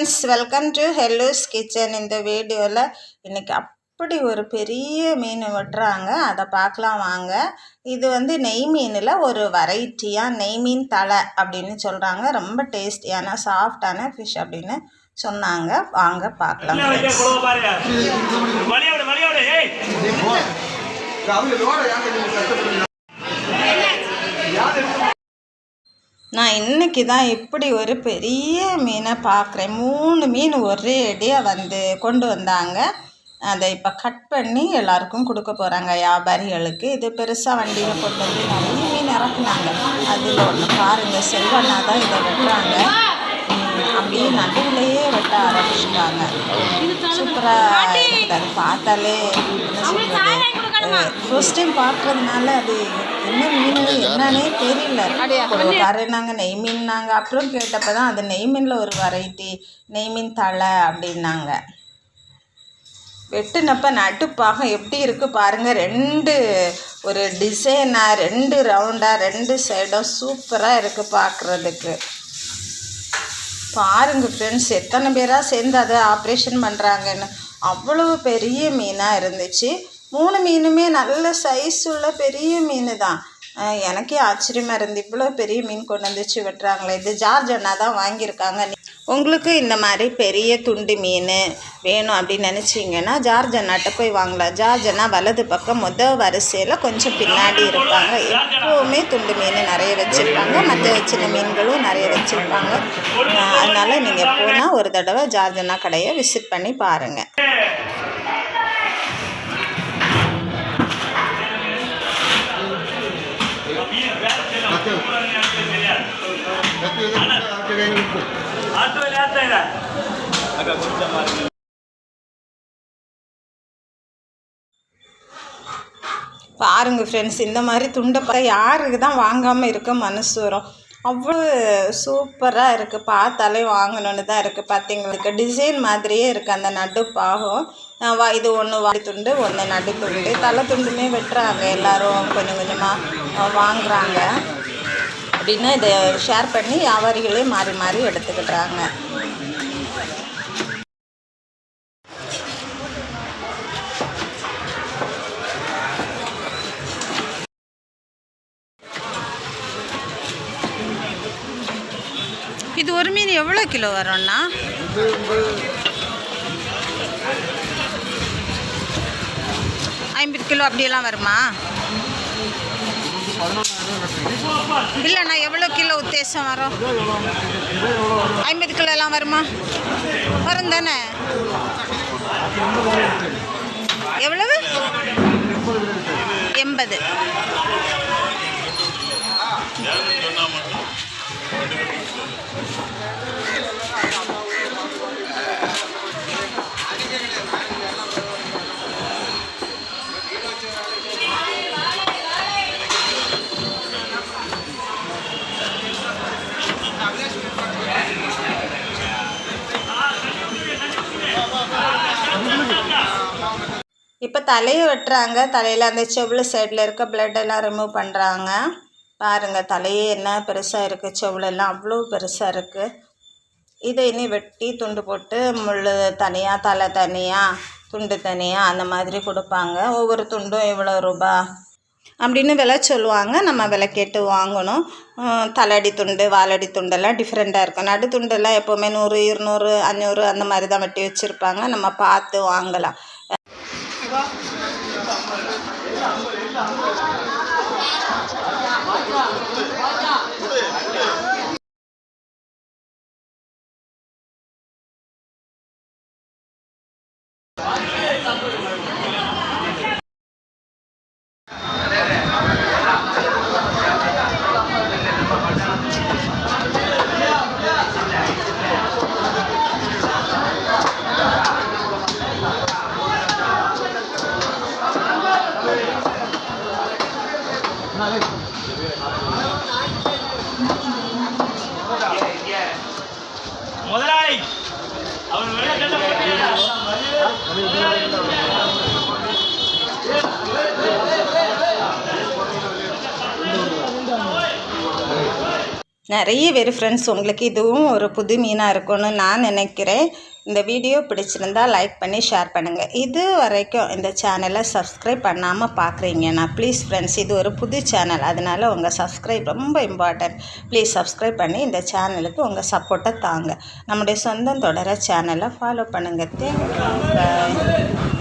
Friends welcome to ஹெல்லூஸ் kitchen இந்த வீடியோவில் இன்றைக்கி அப்படி ஒரு பெரிய மீன் வெட்டுறாங்க. அதை பார்க்கலாம் வாங்க. இது வந்து நெய் மீனில் ஒரு வெரைட்டியாக நெய் மீன் தலை அப்படின்னு சொல்கிறாங்க ரொம்ப டேஸ்டியான சாஃப்டான ஃபிஷ் அப்படின்னு சொன்னாங்க. வாங்க பார்க்கலாம் friends. நான் இன்னைக்கு தான் இப்படி ஒரு பெரிய மீனை பார்க்குறேன். மூணு மீன் ஒரே அடியாக வந்து கொண்டு வந்தாங்க. அதை இப்போ கட் பண்ணி எல்லாருக்கும் கொடுக்க போகிறாங்க வியாபாரிகளுக்கு. இது பெருசாக வண்டியில் கொண்டு வந்து நிறைய மீன் இறக்குனாங்க. அதில் ஒன்று பாருங்கள் செல்வண்ணா தான் இதை வெட்டுறாங்க. அப்படியே நடுவுலையே வெட்ட ஆரம்பிச்சிட்டாங்க. சூப்பராக இருக்குது. பார்த்தாலே ஃபர்ஸ்ட் டைம் பார்க்கறதுனால அது என்ன மீன் என்னன்னே தெரியல. பாருனாங்க நெய் மீன்னாங்க அப்புறம் கேட்டப்போ தான் அது நெய் மீனில் ஒரு வெரைட்டி நெய் மீன் தலை அப்படின்னாங்க. வெட்டுனப்ப நட்டுப்பாகம் எப்படி இருக்குது பாருங்கள் ரெண்டு ஒரு டிசைனாக ரெண்டு ரவுண்டாக ரெண்டு சைடும் சூப்பராக இருக்குது பார்க்குறதுக்கு. பாருங்க ஃப்ரெண்ட்ஸ் எத்தனை பேராக சேர்ந்து அதை ஆப்ரேஷன் பண்ணுறாங்கன்னு அவ்வளோ பெரிய மீனாக இருந்துச்சு. மூணு மீனுமே நல்ல சைஸ் உள்ள பெரிய மீன் தான் எனக்கே ஆச்சரியமாக இருந்து இவ்வளோ பெரிய மீன் கொண்டு வந்துச்சு வெட்டுறாங்களே. இது ஜார்ஜ் அண்ணா தான் வாங்கியிருக்காங்க. உங்களுக்கு இந்த மாதிரி பெரிய துண்டு மீன் வேணும் அப்படின்னு நினச்சிங்கன்னா ஜார்ஜ் அண்ணாட்ட போய் வாங்கலாம். ஜார்ஜ் அண்ணா வலது பக்கம் முதல் வரிசையில் கொஞ்சம் பின்னாடி இருப்பாங்க. எப்போவுமே துண்டு மீன் நிறைய வச்சுருப்பாங்க. மற்ற சின்ன மீன்களும் நிறைய வச்சுருப்பாங்க. அதனால் நீங்கள் போனால் ஒரு தடவை ஜார்ஜ் அண்ணா கடையை விசிட் பண்ணி பாருங்கள் பாருங்கள் ஃப்ரெண்ட்ஸ் இந்த மாதிரி துண்டை பார்த்தா யாருக்கு தான் வாங்காமல் இருக்க மனசு வரும்? அவ்வளோ சூப்பராக இருக்குது பார்த்தாலே வாங்கணுன்னு தான் இருக்குது பார்த்தீங்களுக்கு டிசைன் மாதிரியே இருக்குது அந்த நடுப்பாகும் வா இது ஒன்று வாடி துண்டு ஒன்று நடு துண்டு. தலை துண்டுமே வெட்டுறாங்க எல்லோரும். கொஞ்சம் கொஞ்சமாக வாங்குறாங்க. அப்படின்னா இதை ஷேர் பண்ணி வியாபாரிகளே மாறி மாறி எடுத்துக்கிட்டுறாங்க இது ஒரு மீன் எவ்வளோ கிலோ வரும்ண்ணா ஐம்பது கிலோ அப்படியெல்லாம் வருமா? இல்லைண்ணா எவ்வளோ கிலோ உத்தேசம் வரும்? ஐம்பது கிலோ எல்லாம் வருமா? வரும் தானே? எவ்வளவு? எண்பது. இப்போ தலையை வெட்டுறாங்க. தலையில் அந்த செவ்வளு சைடில் இருக்க பிளட் எல்லாம் ரிமூவ் பண்ணுறாங்க பாருங்கள் தலையே என்ன பெருசாக இருக்குது செவ்வளெல்லாம் அவ்வளோ பெருசாக இருக்குது இதை இனி வெட்டி துண்டு போட்டு முள் தனியாக தலை தனியாக துண்டு தனியாக அந்த மாதிரி கொடுப்பாங்க. ஒவ்வொரு துண்டும் இவ்வளோ ரூபா அப்படின்னு விலை சொல்லுவாங்க. நம்ம விலை கேட்டு வாங்கணும். தலையடி துண்டு வாலடி துண்டெல்லாம் டிஃப்ரெண்ட்டாக இருக்கும் நடு துண்டெல்லாம் எப்போவுமே நூறு இருநூறு அஞ்சூறு அந்த மாதிரி தான் வெட்டி வச்சுருப்பாங்க. நம்ம பார்த்து வாங்கலாம். 对对对。对 கட்ட நிறைய பேர் ஃப்ரெண்ட்ஸ் உங்களுக்கு இதுவும் ஒரு புது மீனாக இருக்கும்னு நான் நினைக்கிறேன். இந்த வீடியோ பிடிச்சிருந்தா லைக் பண்ணி ஷேர் பண்ணுங்கள் இது வரைக்கும் இந்த சேனலை சப்ஸ்கிரைப் பண்ணாமல் பார்க்குறீங்கன்னா ப்ளீஸ் ஃப்ரெண்ட்ஸ் இது ஒரு புது சேனல் அதனால் உங்கள் சப்ஸ்கிரைப் ரொம்ப இம்பார்ட்டன்ட் ப்ளீஸ் சப்ஸ்கிரைப் பண்ணி இந்த சேனலுக்கு உங்கள் சப்போர்ட்டை தாங்க. நம்முடைய சொந்தம் தொடர சேனலை ஃபாலோ பண்ணுங்கள் தேங்க்யூ